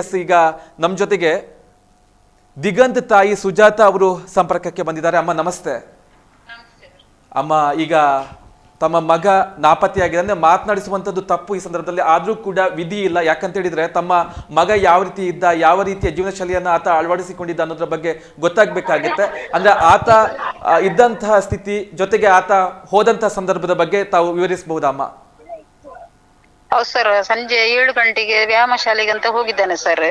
S ಈಗ ನಮ್ಮ ಜೊತೆಗೆ ದಿಗಂತ್ ತಾಯಿ ಸುಜಾತ ಅವರು ಸಂಪರ್ಕಕ್ಕೆ ಬಂದಿದ್ದಾರೆ. ಅಮ್ಮ ನಮಸ್ತೆ. ಅಮ್ಮ ಈಗ ತಮ್ಮ ಮಗ ನಾಪತ್ತೆಯಾಗಿದೆ ಅಂದ್ರೆ ಮಾತನಾಡಿಸುವಂಥದ್ದು ತಪ್ಪು ಈ ಸಂದರ್ಭದಲ್ಲಿ. ಆದ್ರೂ ಕೂಡ ವಿಧಿ ಇಲ್ಲ. ಯಾಕಂತ ಹೇಳಿದ್ರೆ ತಮ್ಮ ಮಗ ಯಾವ ರೀತಿ ಇದ್ದ ಯಾವ ರೀತಿಯ ಜೀವನ ಶೈಲಿಯನ್ನ ಆತ ಅಳವಡಿಸಿಕೊಂಡಿದ್ದ ಅನ್ನೋದ್ರ ಬಗ್ಗೆ ಗೊತ್ತಾಗ್ಬೇಕಾಗುತ್ತೆ. ಅಂದ್ರೆ ಆತ ಇದ್ದಂತಹ ಸ್ಥಿತಿ ಜೊತೆಗೆ ಆತ ಹೋದಂತಹ ಸಂದರ್ಭದ ಬಗ್ಗೆ ತಾವು ವಿವರಿಸಬಹುದಾ ಅಮ್ಮ? ಹೌದು ಸರ್ ಸಂಜೆ ಏಳು ಗಂಟೆಗೆ ವ್ಯಾಯಾಮ ಶಾಲೆಗೆ ಅಂತ ಹೋಗಿದ್ದಾನೆ ಸರ್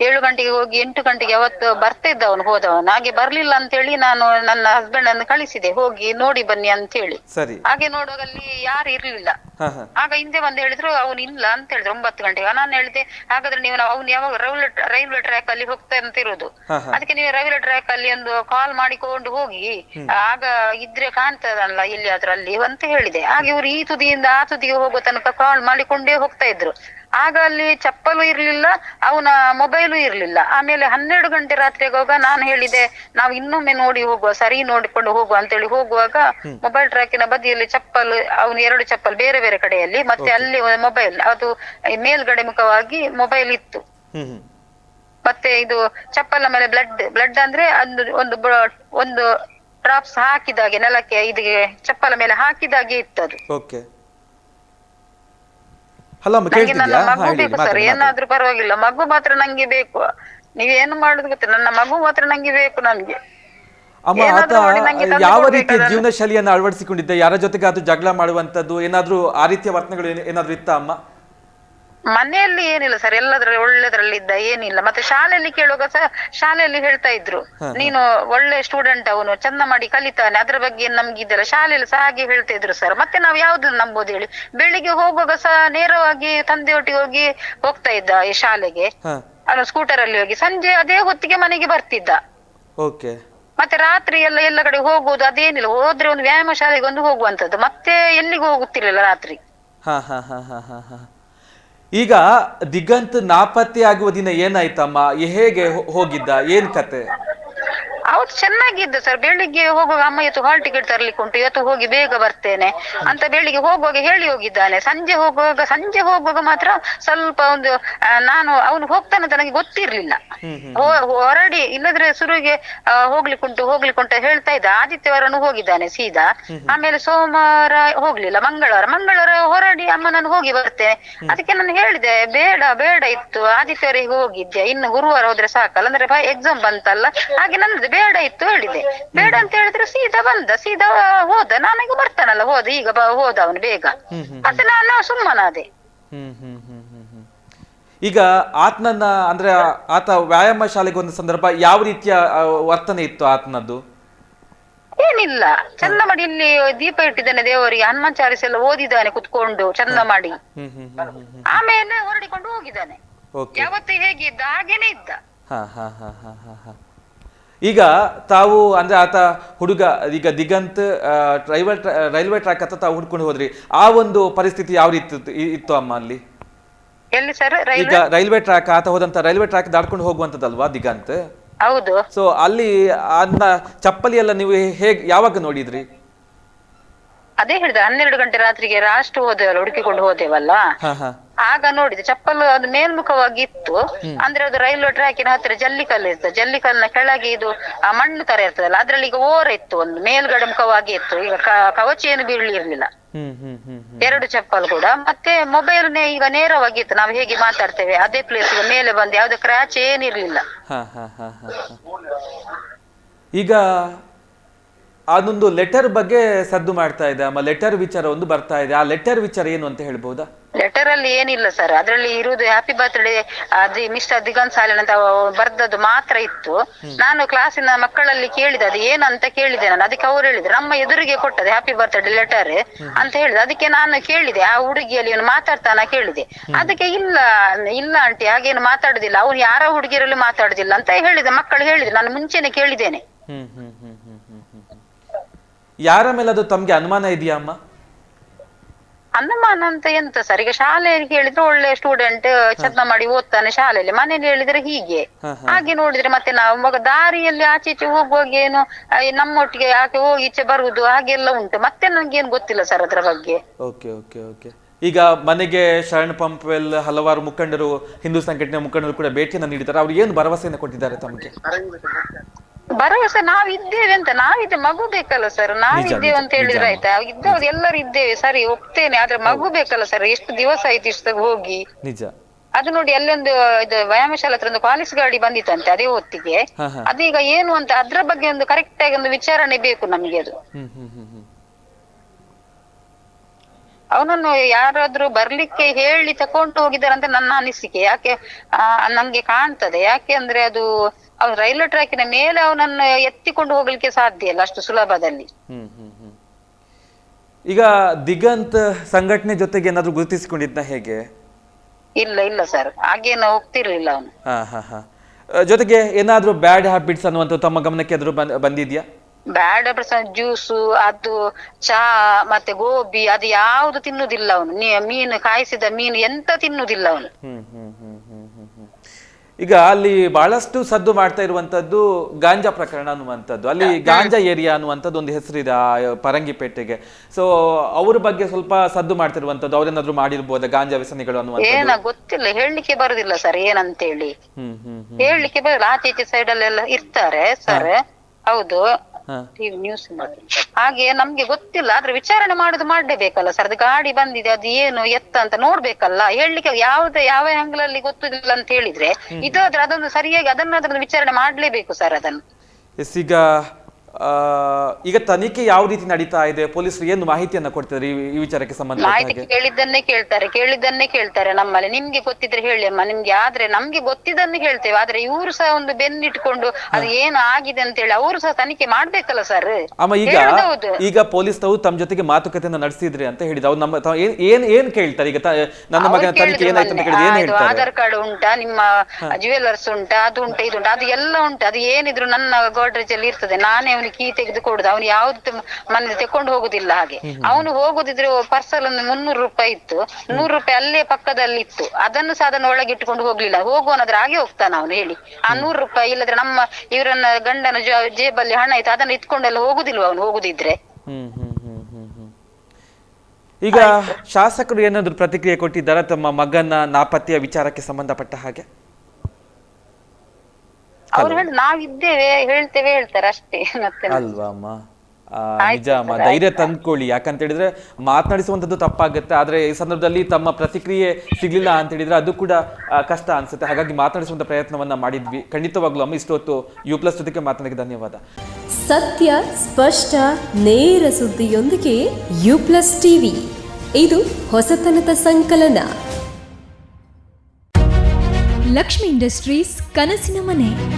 ಏಳು ಗಂಟೆಗೆ ಹೋಗಿ ಎಂಟು ಗಂಟೆಗೆ ಅವತ್ತು ಬರ್ತಾ ಇದ್ದ ಅವನು ಹೋದವನು. ಹಾಗೆ ಬರ್ಲಿಲ್ಲ ಅಂತ ಹೇಳಿ ನಾನು ನನ್ನ ಹಸ್ಬೆಂಡ್ ಅನ್ನು ಕಳಿಸಿದೆ. ಹೋಗಿ ನೋಡಿ ಬನ್ನಿ ಅಂತ ಹೇಳಿ ಸರಿ. ಹಾಗೆ ನೋಡುವಾಗ ಅಲ್ಲಿ ಯಾರು ಇರ್ಲಿಲ್ಲ. ಹ ಹ. ಆಗ ಹಿಂದೆ ಬಂದು ಹೇಳಿದ್ರು ಅವನು ಇಲ್ಲ ಅಂತ ಹೇಳಿದ್ರು ಒಂಬತ್ತು ಗಂಟೆಗೆ. ನಾನು ಹೇಳಿದೆ ಹಾಗಾದ್ರೆ ನೀವು ಅವ್ನು ಯಾವಾಗ ರೈಲ್ವೆ ರೈಲ್ವೆ ಟ್ರ್ಯಾಕ್ ಅಲ್ಲಿ ಹೋಗ್ತಾ ಅಂತಿರೋದು ಹ ಹ. ಅದಕ್ಕೆ ನೀವು ರೈಲ್ವೆ ಟ್ರ್ಯಾಕ್ ಅಲ್ಲಿ ಒಂದು ಕಾಲ್ ಮಾಡಿಕೊಂಡು ಹೋಗಿ ಆಗ ಇದ್ರೆ ಕಾಣ್ತದಲ್ಲ ಎಲ್ಲಿ ಅದ್ರಲ್ಲಿ ಅಂತ ಹೇಳಿದೆ. ಹಾಗೆ ಇವ್ರು ಈ ತುದಿಯಿಂದ ಆ ತುದಿಗೆ ಹೋಗೋ ತನಕ ಕಾಲ್ ಮಾಡಿಕೊಂಡೇ ಹೋಗ್ತಾ ಇದ್ರು. ಆಗ ಅಲ್ಲಿ ಚಪ್ಪಲು ಇರ್ಲಿಲ್ಲ ಅವನ ಮೊಬೈಲು ಇರ್ಲಿಲ್ಲ. ಆಮೇಲೆ ಹನ್ನೆರಡು ಗಂಟೆ ರಾತ್ರಿಗೆ ಹೋಗ ನಾನು ಹೇಳಿದೆ ನಾವು ಇನ್ನೊಮ್ಮೆ ನೋಡಿ ಹೋಗುವ ಸರಿ ನೋಡಿಕೊಂಡು ಹೋಗುವ ಅಂತೇಳಿ ಹೋಗುವಾಗ ಮೊಬೈಲ್ ಟ್ರ್ಯಾಕಿನ ಬದಿಯಲ್ಲಿ ಚಪ್ಪಲ್ ಅವನು ಎರಡು ಚಪ್ಪಲ್ ಬೇರೆ ಬೇರೆ ಕಡೆಯಲ್ಲಿ ಮತ್ತೆ ಅಲ್ಲಿ ಮೊಬೈಲ್ ಅದು ಮೇಲ್ಗಡೆ ಮುಖವಾಗಿ ಮೊಬೈಲ್ ಇತ್ತು. ಮತ್ತೆ ಇದು ಚಪ್ಪಲ ಮೇಲೆ ಬ್ಲಡ್ ಬ್ಲಡ್ ಅಂದ್ರೆ ಒಂದು ಒಂದು ಒಂದು ಡ್ರಾಪ್ಸ್ ಹಾಕಿದಾಗೆ ನೆಲಕ್ಕೆ ಇದಕ್ಕೆ ಚಪ್ಪಲ ಮೇಲೆ ಹಾಕಿದಾಗೆ ಇತ್ತು ಅದು ಹಲೋ ಅಮ್ಮ ನಂಗೆ ನನ್ನ ಕೇಳ್ತಿದ್ಯಾ ಹಾ ಮಗು ಹೇಳಿ ಬೇಕು ಸರ್. ಮಾತಾಡಿ. ಏನಾದ್ರೂ ಪರವಾಗಿಲ್ಲ. ಮಗು ಮಾತ್ರ ನಂಗೆ ಬೇಕು. ನೀವೇನು ಮಾಡುದು ಗೊತ್ತಿಲ್ಲ ನನ್ನ ಮಗು ಮಾತ್ರ ನಂಗೆ ಬೇಕು ನನ್ಗೆ. ಅಮ್ಮ ಆತ ಏನಾದ್ರೂ ಮಾಡಿ ನಂಗೆ ತಂದು ಯಾವ ರೀತಿಯ. ಜೀವನ ಶೈಲಿಯನ್ನು ಅಳವಡಿಸಿಕೊಂಡಿದ್ದೆ? ಯಾರ ಜೊತೆಗೆ ಆತ ಜಗಳ ಮಾಡುವಂತದ್ದು ಏನಾದ್ರೂ ಆ ರೀತಿಯ ವರ್ತನೆಗಳು ಏನ್- ಏನಾದ್ರೂ ಇತ್ತ ಅಮ್ಮ? ಮನೆಯಲ್ಲಿ ಏನಿಲ್ಲ ಸರ್ ಎಲ್ಲದ್ರಲ್ಲಿ ಒಳ್ಳೆದ್ರಲ್ಲಿ ಇದ್ದ ಏನಿಲ್ಲ. ಮತ್ತೆ ಶಾಲೆಯಲ್ಲಿ ಕೇಳುವಾಗ ಸಹ ಶಾಲೆಯಲ್ಲಿ ಹೇಳ್ತಾ ಇದ್ರು ನೀನು ಒಳ್ಳೆ ಸ್ಟೂಡೆಂಟ್ ಅವನು ಚಂದ ಮಾಡಿ ಕಲಿತಾನೆ ಅದ್ರ ಬಗ್ಗೆ ಏನ್ ನಮ್ಗೆ ಇದೆಲ್ಲ ಶಾಲೆಯಲ್ಲಿ ಸಹ ಹಾಗೆ ಹೇಳ್ತಾ ಇದ್ರು ಸರ್ ಮತ್ತೆ ನಾವು ಯಾವ್ದನ್ನ ನಂಬೋದು ಹೇಳಿ? ಬೆಳಿಗ್ಗೆ ಹೋಗುವಾಗ ಸಹ ನೇರವಾಗಿ ತಂದೆಯೊಟ್ಟಿಗೆ ಹೋಗಿ ಹೋಗ್ತಾ ಇದ್ದ ಈ ಶಾಲೆಗೆ. ಅವನು ಸ್ಕೂಟರ್ ಅಲ್ಲಿ ಹೋಗಿ. ಸಂಜೆ ಅದೇ ಹೊತ್ತಿಗೆ ಮನೆಗೆ ಬರ್ತಿದ್ದ. ಓಕೆ. ಮತ್ತೆ ರಾತ್ರಿ ಎಲ್ಲ ಎಲ್ಲ ಕಡೆ ಹೋಗುವುದು ಅದೇನಿಲ್ಲ. ಹೋದ್ರೆ ಒಂದು ವ್ಯಾಯಾಮ ಶಾಲೆಗೆ ಒಂದು ಹೋಗುವಂತದ್ದು ಮತ್ತೆ ಎಲ್ಲಿಗೂ ಹೋಗುತ್ತಿರ್ಲಿಲ್ಲ ರಾತ್ರಿ. ಹಾ ಹಾ ಹಾ ಹಾ ಹಾ. ಈಗ ದಿಗಂತ್ ನಾಪತ್ತೆ ಆಗುವ ದಿನ ಏನಾಯ್ತಮ್ಮ? ಹೇಗೆ ಹೋಗಿದ್ದ? ಏನ್ ಕತೆ? ಅವತ್ತು ಚೆನ್ನಾಗಿದ್ದ ಸರ್ ಬೆಳಿಗ್ಗೆ ಹೋಗುವಾಗ ಅಮ್ಮ ಇವತ್ತು ಹಾಲ್ ಟಿಕೆಟ್ ತರ್ಲಿಕ್ಕೆ ಉಂಟು. ಇವತ್ತು ಹೋಗಿ ಬೇಗ ಬರ್ತೇನೆ ಅಂತ ಬೆಳಿಗ್ಗೆ ಹೋಗುವಾಗ ಹೇಳಿ ಹೋಗಿದ್ದಾನೆ. ಸಂಜೆ ಹೋಗುವಾಗ ಸಂಜೆ ಹೋಗುವಾಗ ಮಾತ್ರ ಸ್ವಲ್ಪ ಒಂದು ಆ, ನಾನು ಅವನು ಹೋಗ್ತಾನೆ ಅಂತ ನನಗೆ ಗೊತ್ತಿರ್ಲಿಲ್ಲ. ಹೊರಡಿ ಇಲ್ಲದ್ರೆ ಶುರುವಿಗೆ ಆ, ಹೋಗ್ಲಿಕ್ಕುಂಟು ಹೋಗ್ಲಿಕ್ಕುಂಟು ಹೇಳ್ತಾ ಇದ್ದ. ಆದಿತ್ಯವಾರನು ಹೋಗಿದ್ದಾನೆ ಸೀದಾ. ಆಮೇಲೆ ಸೋಮವಾರ ಹೋಗ್ಲಿಲ್ಲ ಮಂಗಳವಾರ. ಮಂಗಳವಾರ ಹೊರಡಿ ಅಮ್ಮ ನಾನು ಹೋಗಿ ಬರ್ತೇನೆ. ಅದಕ್ಕೆ ನಾನು ಹೇಳಿದೆ ಬೇಡ ಬೇಡ ಇತ್ತು. ಆದಿತ್ಯವಾರ ಹೋಗಿದ್ದೆ. ಇನ್ನು ಗುರುವಾರ ಹೋದ್ರೆ ಸಾಕಲ್ಲ. ಅಂದ್ರೆ ಎಕ್ಸಾಮ್ ಬಂತಲ್ಲ. ಹಾಗೆ ನನ್ನದು ಬೇಡ ಇತ್ತು ಹೇಳಿದೆ. ಬೇಡ ಅಂತ ಹೇಳಿದ್ರೆ ಸೀದಾ ಬಂದ ಸೀದಾ ಹೋದ. ನಾನೀಗ ಬರ್ತಾನಲ್ಲ ಹೋದ. ಈಗ ಹೋದ ಅವನು ಬೇಗ. ಮತ್ತೆ ನಾನು ಸುಮ್ಮನಾದೆ. ಈಗ ಆತನನ್ನ ಅಂದ್ರೆ ಆತ ವ್ಯಾಯಾಮ ಶಾಲೆಗೆ ಒಂದು ಸಂದರ್ಭ ಯಾವ ರೀತಿಯ ವರ್ತನೆ ಇತ್ತು ಆತನದ್ದು ಏನಿಲ್ಲ. ಚಂದ ಮಾಡಿ ಇಲ್ಲಿ ದೀಪ ಇಟ್ಟಿದ್ದಾನೆ ದೇವರಿಗೆ. ಹನುಮಾನ್ ಚಾಲಿಸ್ ಎಲ್ಲ ಓದಿದ್ದಾನೆ ಕುತ್ಕೊಂಡು ಚಂದ ಮಾಡಿ ಆಮೇಲೆ ಹೊರಡಿಕೊಂಡು ಹೋಗಿದ್ದಾನೆ. ಯಾವತ್ತು ಹೇಗಿದ್ದ ಹಾಗೇನೆ ಇದ್ದ. ಹಾ ಹಾ ಹಾ ಹಾ ಹಾ ಹಾ. ಈಗ ತಾವು ಅಂದ್ರೆ ಆತ ಹುಡುಗ ಈಗ ದಿಗಂತ್ ರೈಲ್ವೆ ರೈಲ್ವೆ ಟ್ರ್ಯಾಕ್ ಹತ್ತ ತಾವು ಹುಡ್ಕೊಂಡು ಹೋದ್ರಿ ಆ ಒಂದು ಪರಿಸ್ಥಿತಿ ಯಾವ ರೀತಿ ಇತ್ತು- ಅಮ್ಮ ಅಲ್ಲಿ? ಎಲ್ಲಿ ಸರ್ ಈಗ ರೈಲ್ವೆ ಟ್ರ್ಯಾಕ್ ಆತ ಹೋದಂತ ರೈಲ್ವೆ ಟ್ರ್ಯಾಕ್ ದಾಡ್ಕೊಂಡು ಹೋಗುವಂತದಲ್ವಾ ದಿಗಂತ್? ಹೌದು. ಸೊ ಅಲ್ಲಿ ಅದನ್ನ ಚಪ್ಪಲಿ ಎಲ್ಲ ನೀವು ಹೇಗ್ ಯಾವಾಗ ನೋಡಿದ್ರಿ? ಅದೇ ಹೇಳಿದ ಹನ್ನೆರಡು ಗಂಟೆ ರಾತ್ರಿಗೆ ಲಾಸ್ಟ್ ಹೋದೆವಲ್ಲ ಹುಡುಕಿಕೊಂಡು ಹೋದೆವಲ್ಲ? ಹಾ ಹಾ. ಆಗ ನೋಡಿದೆ ಚಪ್ಪಲು ಅದು ಮೇಲ್ಮುಖವಾಗಿ ಇತ್ತು. ಅಂದ್ರೆ ಅದು ರೈಲ್ವೆ ಟ್ರ್ಯಾಕಿನ ಹತ್ತಿರ ಜಲ್ಲಿಕಲ್ಲು ಇರ್ತದೆ ಜಲ್ಲಿಕಲ್ಲಿನ ಕೆಳಗೆ ಇದು ಆ ಮಣ್ಣು ತರ ಇರ್ತದಲ್ಲ ಅದ್ರಲ್ಲಿ ಈಗ ಓರ ಇತ್ತು ಒಂದು ಮೇಲ್ಗಡೆ ಮುಖವಾಗಿ ಇತ್ತು. ಈಗ ಕ- ಕವಚ ಏನು ಬೀಳಲಿರ್ಲಿಲ್ಲ. ಹ್ಮ್ ಹ್ಮ್ ಹ್ಮ್ ಹ್ಮ್. ಎರಡು ಚಪ್ಪಲ್ ಕೂಡ. ಮತ್ತೆ ಮೊಬೈಲ್ ಈಗ ನೇರವಾಗಿ ಇತ್ತು. ನಾವು ಹೇಗೆ ಮಾತಾಡ್ತೇವೆ ಅದೇ ಪ್ಲೇಸ್ ಮೇಲೆ ಬಂದು ಯಾವ್ದು ಕ್ರಾಚ್ ಏನಿರ್ಲಿಲ್ಲ. ಹಾ ಹಾ ಹಾ ಹಾ ಹಾ. ಈಗ ಅದೊಂದು ಲೆಟರ್ ಬಗ್ಗೆ ಸದ್ದು ಮಾಡ್ತಾ ಇದೆ. ಅಮ್ಮ ಲೆಟರ್ ವಿಚಾರ ಒಂದು ಬರ್ತಾ ಇದೆ. ಆ ಲೆಟರ್ ವಿಚಾರ ಏನು ಅಂತ ಹೇಳ್ಬೋದಾ? ಲೆಟರ್ ಅಲ್ಲಿ ಏನಿಲ್ಲ ಸರ್ ಅದರಲ್ಲಿ ಇರುವುದು ಹ್ಯಾಪಿ ಬರ್ತ್ಡೇ ಅದಿ ಮಿಸ್ಟರ್ ದಿಗಂತ್ ಸಾಲಿನ್ ಅಂತ ಬರ್ದದ್ದು ಮಾತ್ರ ಇತ್ತು. ನಾನು ಕ್ಲಾಸಿನ ಮಕ್ಕಳಲ್ಲಿ ಕೇಳಿದೆ. ಅದು ಏನಂತ ಕೇಳಿದೆ ನಾನು. ಅದಕ್ಕೆ ಅವ್ರು ಹೇಳಿದ್ರು. ನಮ್ಮ ಎದುರಿಗೆ ಕೊಟ್ಟದ್ದು ಹ್ಯಾಪಿ ಬರ್ತ್ಡೇ ಲೆಟರ್ ಅಂತ ಹೇಳಿದೆ ಅದಕ್ಕೆ ನಾನು ಕೇಳಿದೆ. ಆ ಹುಡುಗಿಯಲ್ಲಿ ಇವನು ಮಾತಾಡ್ತಾನ ಕೇಳಿದೆ. ಅದಕ್ಕೆ ಇಲ್ಲ ಇಲ್ಲ ಆಂಟಿ ಹಾಗೇನು ಮಾತಾಡುದಿಲ್ಲ. ಅವ್ನು ಯಾರ ಹುಡುಗಿಯರಲ್ಲಿ ಮಾತಾಡುದಿಲ್ಲ ಅಂತ ಹೇಳಿದೆ. ಮಕ್ಕಳು ಹೇಳಿದ್ರು. ನಾನು ಮುಂಚೆನೆ ಕೇಳಿದ್ದೇನೆ ಹ್ಮ್ ಹ್ಮ್ ಹ್ಮ್ ಹ್ಮ್ ಹ್ಮ್ ಹ್ಮ್ ಹ್ಮ್. ಯಾರ ಮೇಲೆ ಅದು ತಮ್ಗೆ ಅನುಮಾನ ಇದೆಯಾ ಅಮ್ಮ? ಅನುಮಾನ ಅಂತ ಎಂತ ಸರ್? ಈಗ ಶಾಲೆಯಲ್ಲಿ ಹೇಳಿದ್ರೆ ಒಳ್ಳೆ ಸ್ಟೂಡೆಂಟ್ ಚಂದ ಮಾಡಿ ಓದ್ತಾನೆ ಶಾಲೆಯಲ್ಲಿ. ಮನೇಲಿ ಹೇಳಿದ್ರೆ ಹೀಗೆ. ಹಾಗೆ ನೋಡಿದ್ರೆ ಮತ್ತೆ ನಾವು ದಾರಿಯಲ್ಲಿ ಆಚೆ ಈಚೆ ಹೋಗುವಾಗ ಏನು ನಮ್ಮೊಟ್ಟಿಗೆ ಯಾಕೆ ಹೋಗಿ ಈಚೆ ಬರುವುದು ಹಾಗೆಲ್ಲ ಉಂಟು. ಮತ್ತೆ ನನ್ಗೇನು ಗೊತ್ತಿಲ್ಲ ಸರ್ ಅದ್ರ ಬಗ್ಗೆ. Okay okay okay. ಈಗ ಮನೆಗೆ ಶರಣ್ ಪಂಪ್ವೆಲ್ ಹಲವಾರು ಮುಖಂಡರು ಹಿಂದೂ ಸಂಘಟನೆ ಮುಖಂಡರು ಕೂಡ ಭೇಟಿಯನ್ನು ನೀಡಿದ್ದಾರೆ. ಅವ್ರು ಏನು ಭರವಸೆಯನ್ನು ಕೊಟ್ಟಿದ್ದಾರೆ ತಮಗೆ? ಭರವಸೆ ನಾವ್ ಇದ್ದೇವೆ ಅಂತ ನಾವಿದ್ದೆ ಮಗು ಬೇಕಲ್ಲ ಸರ್ ನಾವಿದ್ದೇವೆ ಅಂತ ಹೇಳಿದ್ರೆ. ಆಯ್ತಾ? ಇದ್ದವ್ರು ಎಲ್ಲರೂ ಇದ್ದೇವೆ ಸರಿ ಒಪ್ತೇನೆ ಆದ್ರೆ ಮಗು ಬೇಕಲ್ಲ ಸರ್ ಎಷ್ಟು ದಿವಸ ಆಯ್ತು ಇಷ್ಟು ಹೋಗಿ? ನಿಜ. ಅದು ನೋಡಿ ಅಲ್ಲೊಂದು ಇದು ವ್ಯಾಯಾಮ ಶಾಲೆ ಹತ್ರ ಒಂದು ಪಾಲಿಸ್ ಗಾಡಿ ಬಂದಿತ್ತಂತೆ ಅದೇ ಹೊತ್ತಿಗೆ. ಅದೀಗ ಏನು ಅಂತ ಅದ್ರ ಬಗ್ಗೆ ಒಂದು ಕರೆಕ್ಟ್ ಆಗಿ ಒಂದು ವಿಚಾರಣೆ ಬೇಕು ನಮಗೆ ಅದು. ಅವನನ್ನು ಯಾರಾದ್ರೂ ಬರ್ಲಿಕ್ಕೆ ಹೇಳಿ ತಕೊಂಡು ಹೋಗಿದ್ದಾರೆ ಅಂತ ನನ್ನ ಅನಿಸಿಕೆ. ಯಾಕೆ ನಂಗೆ ಕಾಣ್ತದೆ. ಯಾಕೆ ಅಂದ್ರೆ ಅದು ಅವ್ನು ರೈಲ್ವೆ ಟ್ರ್ಯಾಕಿನ ಮೇಲೆ ಅವನನ್ನು ಎತ್ತಿಕೊಂಡು ಹೋಗ್ಲಿಕ್ಕೆ ಸಾಧ್ಯ ಇಲ್ಲ ಅಷ್ಟು ಸುಲಭದಲ್ಲಿ. ಹ್ಮ್ ಹ್ಮ್ ಹ್ಮ್. ಈಗ ದಿಗಂತ್ ಸಂಘಟನೆ ಜೊತೆಗೆ ಏನಾದ್ರು ಗುರುತಿಸಿಕೊಂಡಿದ್ದ ಹೇಗೆ? ಇಲ್ಲ ಇಲ್ಲ ಸರ್ ಹಾಗೇನು ಹೋಗ್ತಿರ್ಲಿಲ್ಲ ಅವನು. ಹಾ ಹಾ ಹಾ. ಅಹ್, ಜೊತೆಗೆ ಏನಾದ್ರೂ ಬ್ಯಾಡ್ ಹ್ಯಾಬಿಟ್ಸ್ ಅನ್ನುವಂತ ತಮ್ಮ ಗಮನಕ್ಕೆ ಆದ್ರೂ ಬಂದ್- ಬಂದಿದ್ಯಾ? ಬ್ಯಾಡ ಜ್ಯೂಸು ಅದು ಚಾ ಮತ್ತೆ ಗೋಬಿ ಅದು ಯಾವುದು ತಿನ್ನುದಿಲ್ಲ ಅವನು. ಮೀನು ಕಾಯಿಸಿದ ಮೀನು ಎಂತ ತಿನ್ನುದಿಲ್ಲ ಅವನು. ಹ್ಮ್ ಹ್ಮ್. ಈಗ ಅಲ್ಲಿ ಬಹಳಷ್ಟು ಸದ್ದು ಮಾಡ್ತಾ ಇರುವಂತದ್ದು ಗಾಂಜಾ ಪ್ರಕರಣ ಅನ್ನುವಂಥದ್ದು. ಅಲ್ಲಿ ಗಾಂಜಾ ಏರಿಯಾ ಅನ್ನುವಂಥದ್ದು ಒಂದು ಹೆಸರಿದೆ ಆ ಪರಂಗಿಪೇಟೆಗೆ ಸೊ ಅವ್ರ ಬಗ್ಗೆ ಸ್ವಲ್ಪ ಸದ್ದು ಮಾಡ್ತಿರುವಂತದ್ದು ಅವ್ರೇನಾದ್ರು ಮಾಡಿರ್ಬೋದ ಗಾಂಜಾ ವ್ಯಸನಿಗಳು ಏನ ಗೊತ್ತಿಲ್ಲ ಹೇಳಲಿಕ್ಕೆ ಬರುದಿಲ್ಲ ಸರ್ ಏನಂತೇಳಿ. ಹೇಳಿ ಹ್ಮ್ ಹ್ಮ್. ಹೇಳಲಿಕ್ಕೆ ಬರಲ್ಲ ಆಚೆ ಈಚೆ ಸೈಡ್ ಅಲ್ಲೆಲ್ಲ ಇರ್ತಾರೆ ಸರ್. ಹೌದು. ಟಿವಿ ನ್ಯೂಸ್ ಹಾಗೆ ನಮ್ಗೆ ಗೊತ್ತಿಲ್ಲ ಆದ್ರೆ ವಿಚಾರಣೆ ಮಾಡುದು ಮಾಡ್ಲೇಬೇಕಲ್ಲ ಸರ್ ಅದು ಗಾಡಿ ಬಂದಿದೆ ಅದು ಏನು ಎತ್ತ ಅಂತ ನೋಡ್ಬೇಕಲ್ಲ. ಹೇಳಲಿಕ್ಕೆ ಯಾವ್ದು ಯಾವ ಆಂಗಲ್ ಅಲ್ಲಿ ಗೊತ್ತಿಲ್ಲ ಅಂತ ಹೇಳಿದ್ರೆ ಇದಾದ್ರೆ ಅದೊಂದು ಸರಿಯಾಗಿ ಅದನ್ನಾದ್ರೂ ವಿಚಾರಣೆ ಮಾಡ್ಲೇಬೇಕು ಸರ್ ಅದನ್ನು. ಎಸ್ ಈಗ ಈಗ ತನಿಖೆ ಯಾವ ರೀತಿ ನಡೀತಾ ಇದೆ? ಪೊಲೀಸರು ಏನು ಮಾಹಿತಿಯನ್ನ ಕೊಡ್ತಿದ್ದಾರೆ ಈ ಈ ವಿಚಾರಕ್ಕೆ ಸಂಬಂಧ ಮಾಹಿತಿ ಕೇಳಿದ್ದನ್ನೇ ಕೇಳ್ತಾರೆ ಕೇಳಿದ್ದನ್ನೇ ಕೇಳ್ತಾರೆ ನಮ್ಮಲ್ಲಿ. ನಿಮ್ಗೆ ಗೊತ್ತಿದ್ರೆ ಹೇಳಿ ಅಮ್ಮ ನಿಮ್ಗೆ ಆದ್ರೆ ನಮ್ಗೆ ಗೊತ್ತಿದ್ದನ್ನು ಹೇಳ್ತೇವೆ. ಆದ್ರೆ ಇವ್ರು ಸಹ ಒಂದು ಬೆನ್ನಿಟ್ಕೊಂಡು ಅದು ಏನು ಆಗಿದೆ ಅಂತ ಹೇಳಿ ಅವರು ಸಹ ತನಿಖೆ ಮಾಡ್ಬೇಕಲ್ಲ ಸರ್? ಅಮ್ಮ ಈಗ ಹೌದು. ಈಗ ಪೊಲೀಸ್ನವರು ತಮ್ಮ ಜೊತೆಗೆ ಮಾತುಕತೆಯನ್ನ ನಡೆಸಿದ್ರಿ ಅಂತ ಹೇಳಿದ ಅವ್ರು ನಮ್ಮ ಏನು ಏನ್ ಏನ್ ಏನ್ ಕೇಳ್ತಾರೆ? ಈಗ ತ- ನನ್ನ ಮಗನ ಅವ್ರು ತನಿಖೆ ಕೇಳಿದ್ರು ಏನಾಯ್ತು ಅಂತ ಮೊನ್ನೆ, ಕೇಳಿದ್ರೆ ಏನ್ ಆ, ಇದು ಹೇಳ್ತಾರೆ ಆಧಾರ್ ಕಾರ್ಡ್ ಉಂಟಾ ನಿಮ್ಮ ಜ್ಯುವೆಲರ್ಸ್ ಉಂಟಾ ಅದು ಉಂಟಾ ಇದು ಉಂಟಾ ಅದು ಎಲ್ಲ ಉಂಟು. ಅದು ಏನಿದ್ರು ನನ್ನ ಗೋಡ್ರೇಜ್ ಅಲ್ಲಿ ಇರ್ತದೆ. ನಾನೇ ಅವನಿಗೆ ಕೀ ತೆಗೆದು ಕೊಡುದು. ಅವನು ಯಾವ್ದು ಮನೆ ತೆಕೊಂಡು ಹೋಗುದಿಲ್ಲ ಹಾಗೆ. ಅವನು ಹೋಗುದಿದ್ರೆ ಪರ್ಸಲ್ ಒಂದು ಮುನ್ನೂರು ರೂಪಾಯಿ ಇತ್ತು. ನೂರು ರೂಪಾಯಿ ಅಲ್ಲೇ ಪಕ್ಕದಲ್ಲಿ ಇತ್ತು. ಅದನ್ನು ಸಹ ಅದನ್ನು ಒಳಗೆ ಇಟ್ಟುಕೊಂಡು ಹೋಗ್ಲಿಲ್ಲ. ಹೋಗುವನಾದ್ರೆ ಹಾಗೆ ಹೋಗ್ತಾನ ಅವನು ಹೇಳಿ. ಆ ನೂರು ರೂಪಾಯಿ ಇಲ್ಲದ್ರೆ ನಮ್ಮ ಇವರನ್ನ ಗಂಡನ ಜೇಬಲ್ಲಿ ಹಣ ಇತ್ತು. ಅದನ್ನು ಇಟ್ಕೊಂಡೆಲ್ಲ ಹೋಗುದಿಲ್ವ ಅವನು ಹೋಗುದಿದ್ರೆ? ಈಗ ಶಾಸಕರು ಏನಾದ್ರು ಪ್ರತಿಕ್ರಿಯೆ ಕೊಟ್ಟಿದ್ದಾರಾ? ತಮ್ಮ ಮಗನ ನಾಪತ್ತೆಯ ವಿಚಾರಕ್ಕೆ ಸಂಬಂಧಪಟ್ಟ ಹಾಗೆ? ಅವ್ರು ಹೇಳಿ ನಾವಿದ್ದೇವೆ ಹೇಳ್ತೇವೆ ಹೇಳ್ತಾರೆ ಅಷ್ಟೇ ಮತ್ತೆ ಅಲ್ವಾ ಅಮ್ಮ? ಆ, ನಿಜ ಅಮ್ಮ ಧೈರ್ಯ ತಂದ್ಕೊಳ್ಳಿ. ಯಾಕಂತ ಹೇಳಿದ್ರೆ ಮಾತನಾಡಿಸುವಂತದ್ದು ತಪ್ಪಾಗುತ್ತೆ ಆದ್ರೆ ಈ ಸಂದರ್ಭದಲ್ಲಿ ತಮ್ಮ ಪ್ರತಿಕ್ರಿಯೆ ಸಿಗ್ಲಿಲ್ಲ ಅಂತ ಹೇಳಿದ್ರೆ ಅದು ಕೂಡ ಆ, ಕಷ್ಟ ಅನ್ಸುತ್ತೆ. ಹಾಗಾಗಿ ಮಾತನಾಡಿಸುವಂತ ಪ್ರಯತ್ನವನ್ನ ಮಾಡಿದ್ವಿ. ಖಂಡಿತವಾಗ್ಲೂ ಅಮ್ಮ ಇಷ್ಟೊತ್ತು ಯು ಪ್ಲಸ್ ಜೊತೆಗೆ ಮಾತನಾಡಿ ಧನ್ಯವಾದ. ಸತ್ಯ ಸ್ಪಷ್ಟ ನೇರ ಸುದ್ದಿಯೊಂದಿಗೆ ಯು ಪ್ಲಸ್ ಟಿವಿ. ಇದು ಹೊಸತನದ ಸಂಕಲನ. ಲಕ್ಷ್ಮಿ ಇಂಡಸ್ಟ್ರೀಸ್ ಕನಸಿನ ಮನೆ.